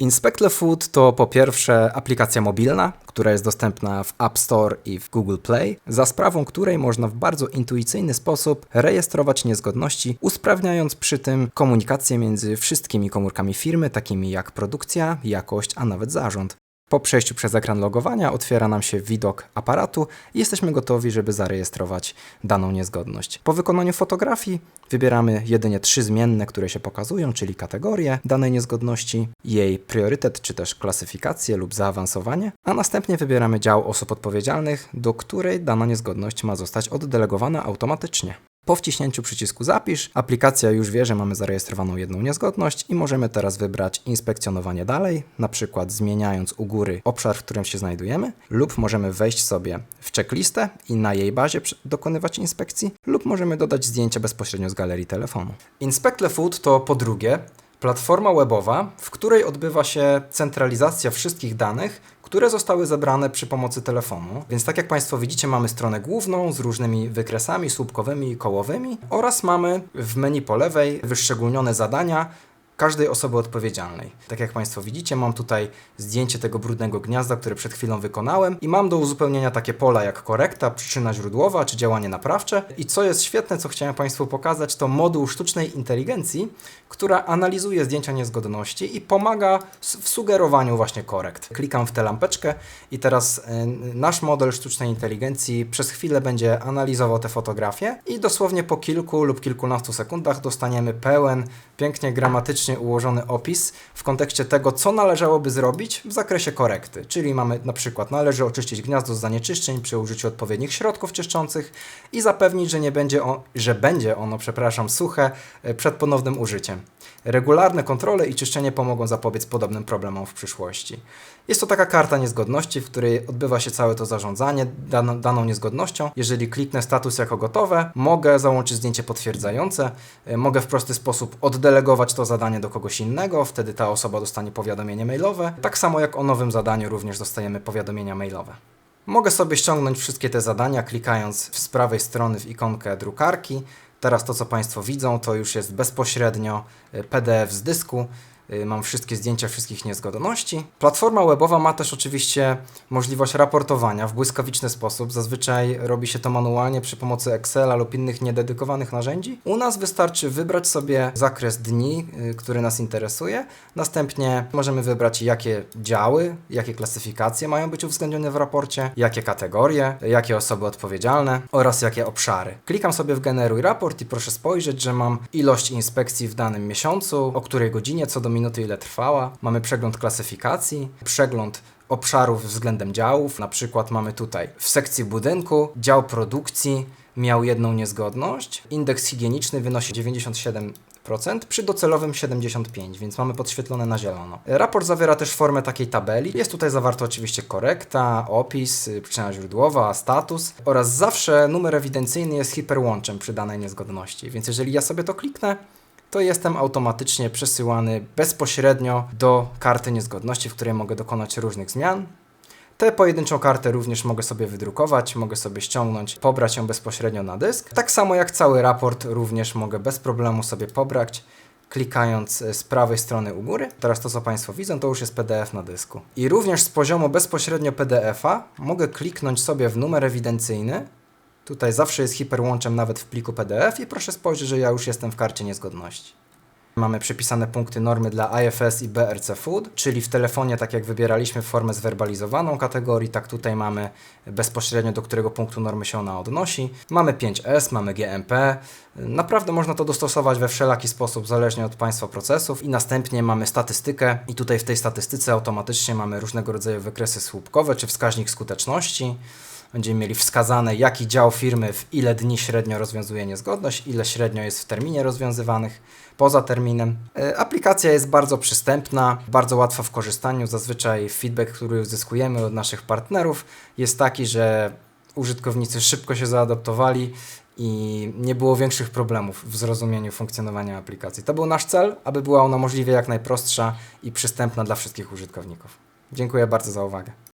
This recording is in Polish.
Inspectle Food to po pierwsze aplikacja mobilna, która jest dostępna w App Store i w Google Play, za sprawą której można w bardzo intuicyjny sposób rejestrować niezgodności, usprawniając przy tym komunikację między wszystkimi komórkami firmy, takimi jak produkcja, jakość, a nawet zarząd. Po przejściu przez ekran logowania otwiera nam się widok aparatu i jesteśmy gotowi, żeby zarejestrować daną niezgodność. Po wykonaniu fotografii wybieramy jedynie trzy zmienne, które się pokazują, czyli kategorię danej niezgodności, jej priorytet czy też klasyfikację lub zaawansowanie, a następnie wybieramy dział osób odpowiedzialnych, do której dana niezgodność ma zostać oddelegowana automatycznie. Po wciśnięciu przycisku Zapisz, aplikacja już wie, że mamy zarejestrowaną jedną niezgodność i możemy teraz wybrać inspekcjonowanie dalej, na przykład zmieniając u góry obszar, w którym się znajdujemy, lub możemy wejść sobie w checklistę i na jej bazie dokonywać inspekcji, lub możemy dodać zdjęcia bezpośrednio z galerii telefonu. Inspectle Food to po drugie platforma webowa, w której odbywa się centralizacja wszystkich danych, które zostały zebrane przy pomocy telefonu. Więc tak jak Państwo widzicie, mamy stronę główną z różnymi wykresami słupkowymi i kołowymi oraz mamy w menu po lewej wyszczególnione zadania, każdej osoby odpowiedzialnej. Tak jak Państwo widzicie, mam tutaj zdjęcie tego brudnego gniazda, które przed chwilą wykonałem i mam do uzupełnienia takie pola jak korekta, przyczyna źródłowa czy działanie naprawcze. I co jest świetne, co chciałem Państwu pokazać, to moduł sztucznej inteligencji, która analizuje zdjęcia niezgodności i pomaga w sugerowaniu właśnie korekt. Klikam w tę lampeczkę i teraz y, nasz model sztucznej inteligencji przez chwilę będzie analizował te fotografie i dosłownie po kilku lub kilkunastu sekundach dostaniemy pełen, pięknie ułożony opis w kontekście tego, co należałoby zrobić w zakresie korekty. Czyli mamy na przykład należy oczyścić gniazdo z zanieczyszczeń przy użyciu odpowiednich środków czyszczących i zapewnić, że nie będzie on, że będzie ono, przepraszam, suche e, przed ponownym użyciem. Regularne kontrole i czyszczenie pomogą zapobiec podobnym problemom w przyszłości. Jest to taka karta niezgodności, w której odbywa się całe to zarządzanie daną, daną niezgodnością. Jeżeli kliknę status jako gotowe, mogę załączyć zdjęcie potwierdzające, e, mogę w prosty sposób oddelegować to zadanie do kogoś innego, wtedy ta osoba dostanie powiadomienie mailowe. Tak samo jak o nowym zadaniu również dostajemy powiadomienia mailowe. Mogę sobie ściągnąć wszystkie te zadania klikając z prawej strony w ikonkę drukarki. Teraz to, co Państwo widzą, to już jest bezpośrednio e, PDF z dysku. Y, mam wszystkie zdjęcia wszystkich niezgodności. Platforma webowa ma też oczywiście możliwość raportowania w błyskawiczny sposób. Zazwyczaj robi się to manualnie przy pomocy Excela lub innych niededykowanych narzędzi. U nas wystarczy wybrać sobie zakres dni, y, który nas interesuje. Następnie możemy wybrać jakie działy, jakie klasyfikacje mają być uwzględnione w raporcie, jakie kategorie, jakie osoby odpowiedzialne oraz jakie obszary. Klikam sobie w generuj raport i proszę spojrzeć, że mam ilość inspekcji w danym miesiącu, o której godzinie, co do minuty ile trwała. Mamy przegląd klasyfikacji, przegląd obszarów względem działów. Na przykład mamy tutaj w sekcji budynku dział produkcji miał jedną niezgodność. Indeks higieniczny wynosi 97 przy docelowym 75, więc mamy podświetlone na zielono. Raport zawiera też formę takiej tabeli. Jest tutaj zawarto oczywiście korekta, opis, przyczyna źródłowa, status oraz zawsze numer ewidencyjny jest hiperłączem przy danej niezgodności. Więc jeżeli ja sobie to kliknę, to jestem automatycznie przesyłany bezpośrednio do karty niezgodności, w której mogę dokonać różnych zmian. Tę pojedynczą kartę również mogę sobie wydrukować, mogę sobie ściągnąć, pobrać ją bezpośrednio na dysk. Tak samo jak cały raport również mogę bez problemu sobie pobrać klikając z prawej strony u góry. Teraz to, co Państwo widzą, to już jest PDF na dysku. I również z poziomu bezpośrednio PDF-a mogę kliknąć sobie w numer ewidencyjny Tutaj zawsze jest hiperłączem nawet w pliku PDF i proszę spojrzeć, że ja już jestem w karcie niezgodności. Mamy przypisane punkty normy dla IFS i BRC Food, czyli w telefonie, tak jak wybieraliśmy formę zwerbalizowaną kategorii, tak tutaj mamy bezpośrednio do którego punktu normy się ona odnosi. Mamy 5S, mamy GMP. Naprawdę można to dostosować we wszelaki sposób, zależnie od Państwa procesów. I następnie mamy statystykę i tutaj w tej statystyce automatycznie mamy różnego rodzaju wykresy słupkowe czy wskaźnik skuteczności będziemy mieli wskazane, jaki dział firmy w ile dni średnio rozwiązuje niezgodność, ile średnio jest w terminie rozwiązywanych, poza terminem. E, aplikacja jest bardzo przystępna, bardzo łatwa w korzystaniu. Zazwyczaj feedback, który uzyskujemy od naszych partnerów jest taki, że użytkownicy szybko się zaadoptowali i nie było większych problemów w zrozumieniu funkcjonowania aplikacji. To był nasz cel, aby była ona możliwie jak najprostsza i przystępna dla wszystkich użytkowników. Dziękuję bardzo za uwagę.